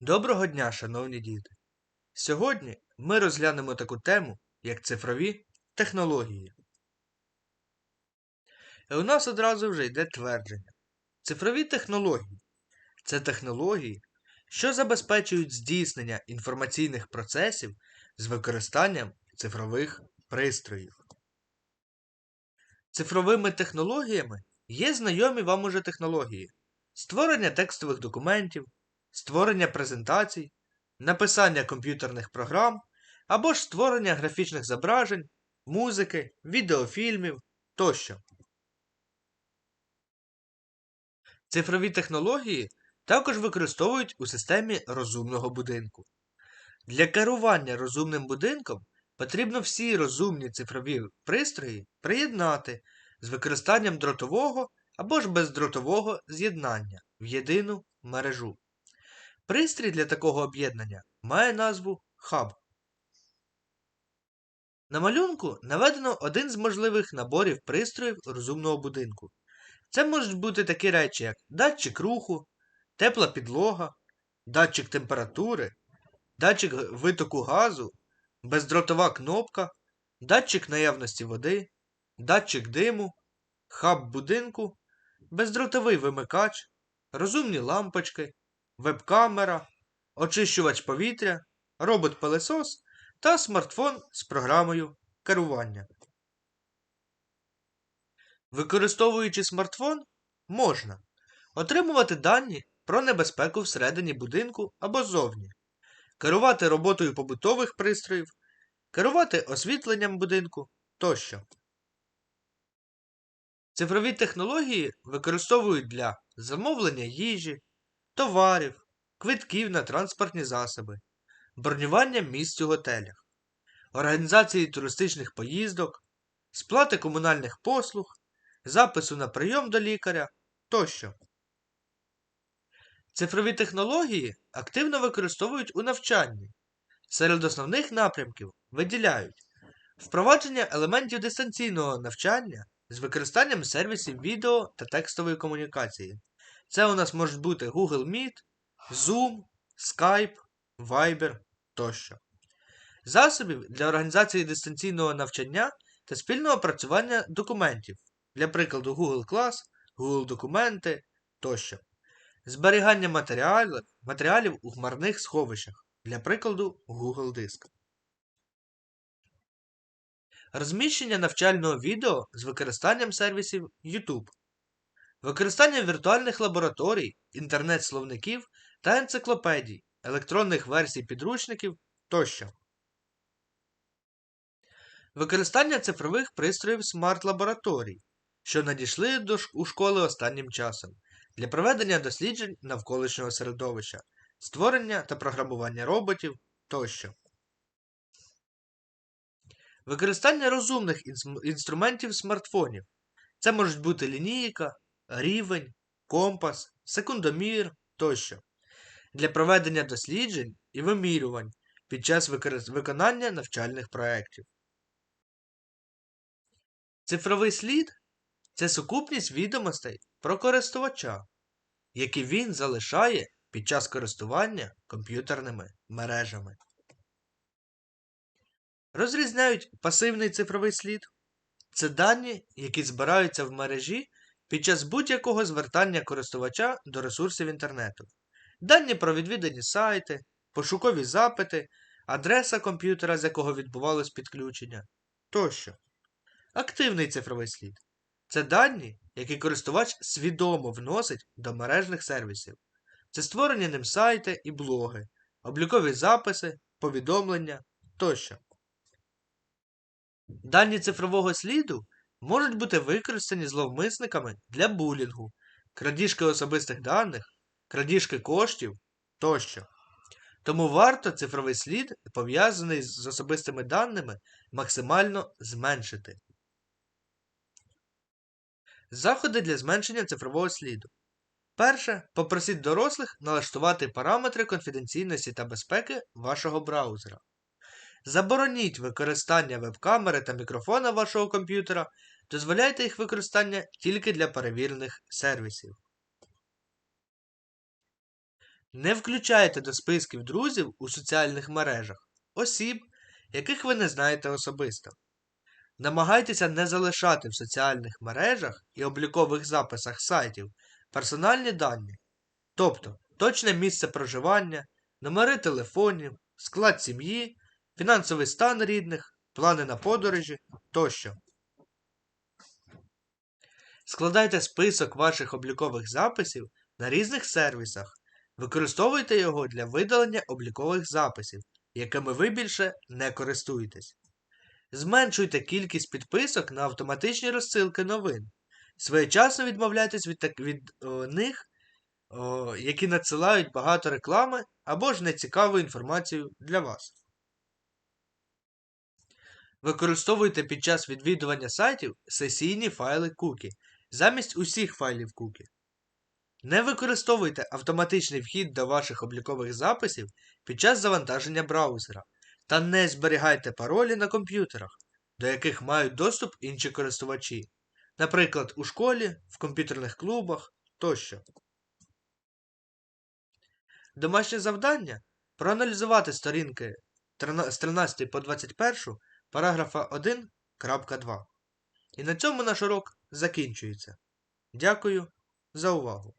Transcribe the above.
Доброго дня, шановні діти! Сьогодні ми розглянемо таку тему, як цифрові технології. І у нас одразу вже йде твердження. Цифрові технології це технології, що забезпечують здійснення інформаційних процесів з використанням цифрових пристроїв. Цифровими технологіями є знайомі вам уже технології створення текстових документів створення презентацій, написання комп'ютерних програм або ж створення графічних зображень, музики, відеофільмів тощо. Цифрові технології також використовують у системі розумного будинку. Для керування розумним будинком потрібно всі розумні цифрові пристрої приєднати з використанням дротового або ж бездротового з'єднання в єдину мережу. Пристрій для такого об'єднання має назву хаб. На малюнку наведено один з можливих наборів пристроїв розумного будинку. Це можуть бути такі речі, як датчик руху, тепла підлога, датчик температури, датчик витоку газу, бездротова кнопка, датчик наявності води, датчик диму, хаб будинку, бездротовий вимикач, розумні лампочки, веб-камера, очищувач повітря, робот-пилесос та смартфон з програмою керування. Використовуючи смартфон, можна отримувати дані про небезпеку всередині будинку або зовні, керувати роботою побутових пристроїв, керувати освітленням будинку тощо. Цифрові технології використовують для замовлення їжі, товарів, квитків на транспортні засоби, бронювання місць у готелях, організації туристичних поїздок, сплати комунальних послуг, запису на прийом до лікаря тощо. Цифрові технології активно використовують у навчанні. Серед основних напрямків виділяють впровадження елементів дистанційного навчання з використанням сервісів відео та текстової комунікації, це у нас можуть бути Google Meet, Zoom, Skype, Viber тощо. Засобів для організації дистанційного навчання та спільного опрацювання документів, для прикладу, Google Class, Google Документи тощо. Зберігання матеріалів, матеріалів у хмарних сховищах, для прикладу, Google Диск. Розміщення навчального відео з використанням сервісів YouTube. Використання віртуальних лабораторій, інтернет-словників та енциклопедій, електронних версій підручників тощо. Використання цифрових пристроїв смарт-лабораторій, що надійшли до у школи останнім часом, для проведення досліджень навколишнього середовища, створення та програмування роботів тощо. Використання розумних інструментів смартфонів. Це можуть бути лінійка, рівень, компас, секундомір тощо для проведення досліджень і вимірювань під час виконання навчальних проєктів. Цифровий слід це сукупність відомостей про користувача, які він залишає під час користування комп'ютерними мережами. Розрізняють пасивний цифровий слід це дані, які збираються в мережі під час будь-якого звертання користувача до ресурсів інтернету, дані про відвідані сайти, пошукові запити, адреса комп'ютера, з якого відбувалось підключення тощо. Активний цифровий слід це дані, які користувач свідомо вносить до мережних сервісів. Це створені ним сайти і блоги, облікові записи, повідомлення тощо. Дані цифрового сліду можуть бути використані зловмисниками для булінгу, крадіжки особистих даних, крадіжки коштів тощо. Тому варто цифровий слід, пов'язаний з особистими даними, максимально зменшити. Заходи для зменшення цифрового сліду. Перше. Попросіть дорослих налаштувати параметри конфіденційності та безпеки вашого браузера. Забороніть використання веб-камери та мікрофона вашого комп'ютера, дозволяйте їх використання тільки для перевірених сервісів. Не включайте до списків друзів у соціальних мережах осіб, яких ви не знаєте особисто. Намагайтеся не залишати в соціальних мережах і облікових записах сайтів персональні дані, тобто точне місце проживання, номери телефонів, склад сім'ї, фінансовий стан рідних, плани на подорожі тощо. Складайте список ваших облікових записів на різних сервісах. Використовуйте його для видалення облікових записів, якими ви більше не користуєтесь. Зменшуйте кількість підписок на автоматичні розсилки новин. Своєчасно відмовляйтесь від, так- від о, них, о, які надсилають багато реклами або ж нецікаву інформацію для вас. Використовуйте під час відвідування сайтів сесійні файли кукі замість усіх файлів кукі. Не використовуйте автоматичний вхід до ваших облікових записів під час завантаження браузера та не зберігайте паролі на комп'ютерах, до яких мають доступ інші користувачі, наприклад, у школі, в комп'ютерних клубах тощо. Домашнє завдання проаналізувати сторінки з 13 по 21 параграфа 1.2. І на цьому наш урок закінчується. Дякую за увагу!